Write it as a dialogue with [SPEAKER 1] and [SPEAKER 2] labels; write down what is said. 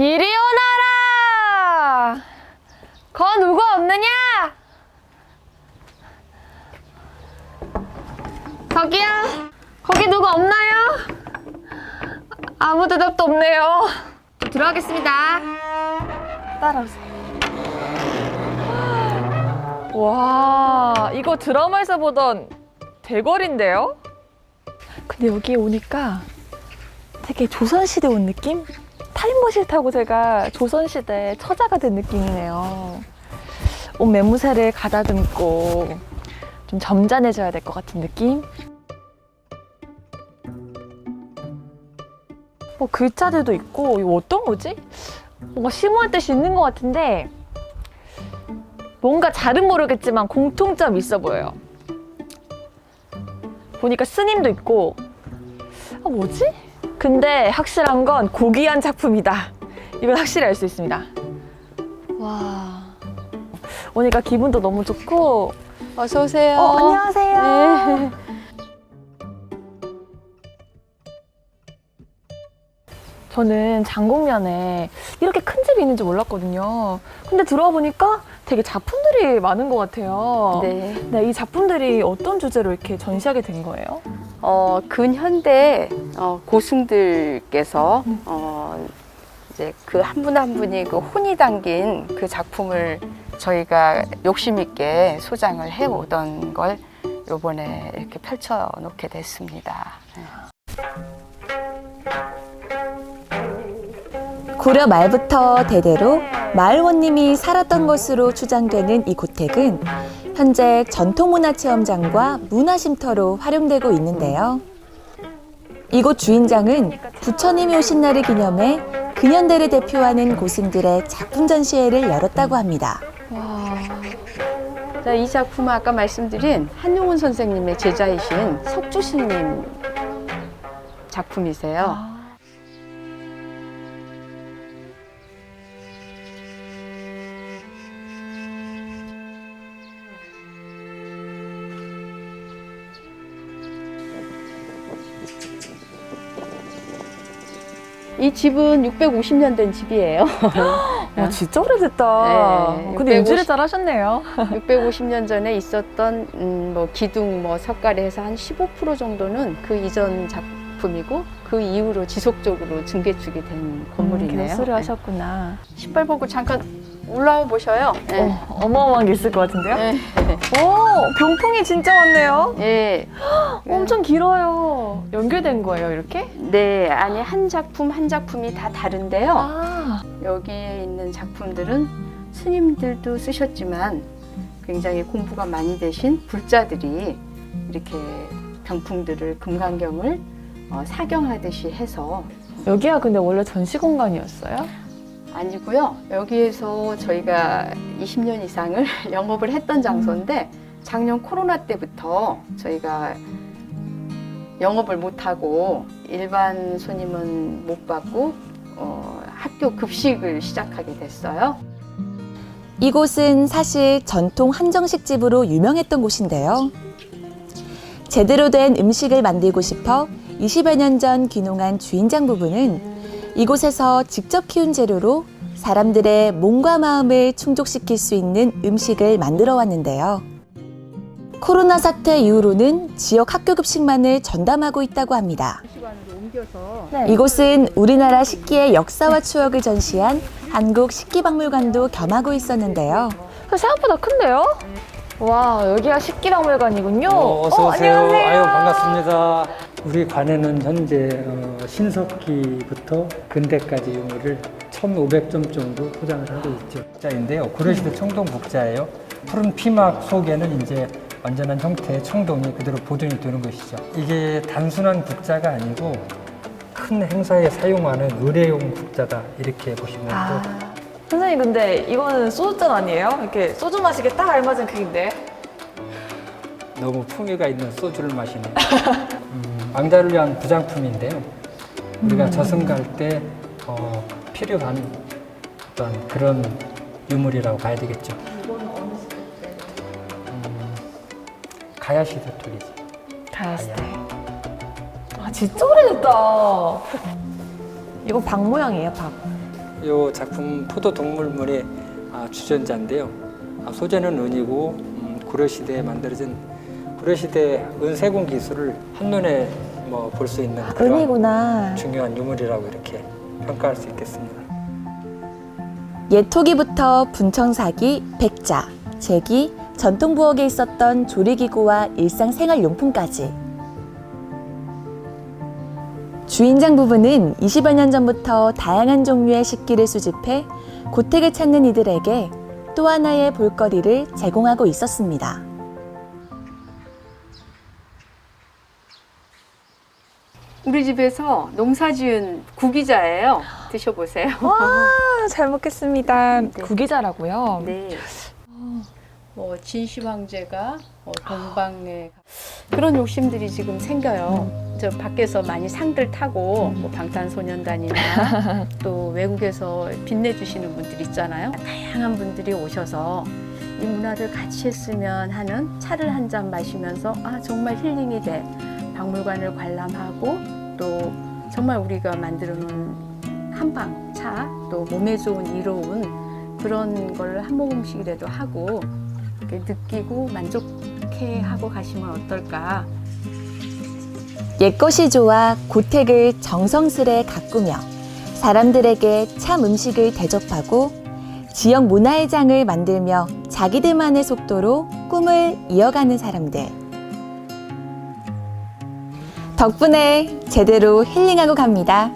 [SPEAKER 1] 이리 오너라! 거 누구 없느냐? 저기요? 거기 누구 없나요? 아무 대답도 없네요. 들어가겠습니다. 따라오세요. 와, 이거 드라마에서 보던 대궐인데요? 근데 여기 오니까 되게 조선시대 온 느낌? 타임머신 타고 제가 조선시대 처자가 된 느낌이네요. 옷 매무새를 가다듬고 좀 점잖해져야 될 것 같은 느낌? 뭐 글자들도 있고 이거 어떤 거지? 뭔가 심오한 뜻이 있는 것 같은데 뭔가 잘은 모르겠지만 공통점이 있어 보여요. 보니까 스님도 있고 아 뭐지? 근데 확실한 건 고귀한 작품이다. 이건 확실히 알 수 있습니다. 와 오니까 기분도 너무 좋고
[SPEAKER 2] 어서 오세요.
[SPEAKER 1] 어, 안녕하세요.
[SPEAKER 2] 네.
[SPEAKER 1] 저는 장곡면에 이렇게 큰 집이 있는지 몰랐거든요. 근데 들어와 보니까 되게 작품들이 많은 것 같아요.
[SPEAKER 2] 네.
[SPEAKER 1] 네, 이 작품들이 어떤 주제로 이렇게 전시하게 된 거예요?
[SPEAKER 2] 어, 근현대 어, 고승들께서
[SPEAKER 1] 음.
[SPEAKER 2] 어, 이제 그 한 분 한 분이 그 혼이 담긴 그 작품을 저희가 욕심 있게 소장을 해 오던 걸 요번에 이렇게 펼쳐 놓게 됐습니다. 네.
[SPEAKER 3] 고려 말부터 대대로 마을 원님이 살았던 것으로 추정되는 이 고택은 현재 전통문화체험장과 문화쉼터로 활용되고 있는데요. 이곳 주인장은 부처님이 오신 날을 기념해 근현대를 대표하는 고승들의 작품 전시회를 열었다고 합니다.
[SPEAKER 2] 자, 이 작품은 아까 말씀드린 한용운 선생님의 제자이신 석주 스님 작품이세요. 이 집은 650년 된 집이에요.
[SPEAKER 1] 와, 진짜 오래됐다.
[SPEAKER 2] 네,
[SPEAKER 1] 근데
[SPEAKER 2] 650
[SPEAKER 1] 유지를 잘 하셨네요.
[SPEAKER 2] 650년 전에 있었던 음, 뭐 기둥, 뭐 석가래 해서 한 15% 정도는 그 이전 작품이고 그 이후로 지속적으로 증개축이 된 건물이네요.
[SPEAKER 1] 개수를
[SPEAKER 2] 네.
[SPEAKER 1] 하셨구나.
[SPEAKER 2] 신발 벗고 잠깐 올라와 보셔요. 네.
[SPEAKER 1] 어, 어마어마한 게 있을 것 같은데요?
[SPEAKER 2] 네.
[SPEAKER 1] 오, 병풍이 진짜 많네요.
[SPEAKER 2] 예.
[SPEAKER 1] 엄청 길어요. 연결된 거예요, 이렇게?
[SPEAKER 2] 네, 아니 한 작품 한 작품이 다 다른데요.
[SPEAKER 1] 아,
[SPEAKER 2] 여기에 있는 작품들은 스님들도 쓰셨지만 굉장히 공부가 많이 되신 불자들이 이렇게 병풍들을 금강경을 어, 사경하듯이 해서
[SPEAKER 1] 여기가 근데 원래 전시 공간이었어요?
[SPEAKER 2] 아니고요. 여기에서 저희가 20년 이상을 영업을 했던 장소인데 작년 코로나 때부터 저희가 영업을 못하고 일반 손님은 못 받고 어, 학교 급식을 시작하게 됐어요.
[SPEAKER 3] 이곳은 사실 전통 한정식 집으로 유명했던 곳인데요. 제대로 된 음식을 만들고 싶어 20여 년 전 귀농한 주인장 부부는 이곳에서 직접 키운 재료로 사람들의 몸과 마음을 충족시킬 수 있는 음식을 만들어 왔는데요. 코로나 사태 이후로는 지역 학교 급식만을 전담하고 있다고 합니다.
[SPEAKER 1] 네.
[SPEAKER 3] 이곳은 우리나라 식기의 역사와 추억을 전시한 한국 식기박물관도 겸하고 있었는데요.
[SPEAKER 1] 그 생각보다 큰데요? 와, 여기가 식기박물관이군요.
[SPEAKER 4] 어, 어서 오세요.
[SPEAKER 1] 안녕하세요.
[SPEAKER 4] 아유 반갑습니다. 우리 관에는 현재 어, 신석기부터 근대까지 유물을 1,500점 정도 소장을 하고 있죠. 국자인데요. 고려시대 청동 국자예요. 푸른 피막 속에는 이제 완전한 형태의 청동이 그대로 보존이 되는 것이죠. 이게 단순한 국자가 아니고 큰 행사에 사용하는 의뢰용 국자다 이렇게 보시면 돼
[SPEAKER 1] 아, 선생님 근데 이거는 소주잔 아니에요? 이렇게 소주 마시기에 딱 알맞은 크기인데.
[SPEAKER 4] 너무 풍요가 있는 소주를 마시네. 음, 왕자를 위한 부장품인데요. 우리가 저승 갈때 어, 필요한 어떤 그런 유물이라고 봐야 되겠죠. 가야 시대 톨이지.
[SPEAKER 1] 가야시대. 아, 진짜 오래됐다. 이거 박 모양이에요, 박.
[SPEAKER 4] 이 작품 포도 동물문의 아, 주전자인데요. 아, 소재는 은이고 음, 고려 시대에 만들어진 고려 시대 은세공 기술을 한눈에 뭐 볼 수 있는 그런
[SPEAKER 1] 은이구나.
[SPEAKER 4] 중요한 유물이라고 이렇게 평가할 수 있겠습니다.
[SPEAKER 3] 예토기부터 분청사기, 백자, 제기, 전통 부엌에 있었던 조리기구와 일상생활용품까지. 주인장 부부는 20여 년 전부터 다양한 종류의 식기를 수집해 고택을 찾는 이들에게 또 하나의 볼거리를 제공하고 있었습니다.
[SPEAKER 2] 우리 집에서 농사 지은 구기자예요. 드셔보세요.
[SPEAKER 1] 아, 잘 먹겠습니다.
[SPEAKER 2] 네.
[SPEAKER 1] 구기자라고요.
[SPEAKER 2] 네. 뭐 진시 황제가 뭐 동방에 그런 욕심들이 지금 생겨요. 저 밖에서 많이 상들 타고 뭐 방탄소년단이나 또 외국에서 빛내주시는 분들 있잖아요. 다양한 분들이 오셔서 이 문화를 같이 했으면 하는 차를 한 잔 마시면서 아 정말 힐링이 돼. 박물관을 관람하고 또 정말 우리가 만들어 놓은 한방 차, 또 몸에 좋은 이로운 그런 걸 한 모금씩이라도 하고 느끼고 만족해 하고 가시면 어떨까.
[SPEAKER 3] 옛것이 좋아 고택을 정성스레 가꾸며 사람들에게 참 음식을 대접하고 지역 문화의 장을 만들며 자기들만의 속도로 꿈을 이어가는 사람들. 덕분에 제대로 힐링하고 갑니다.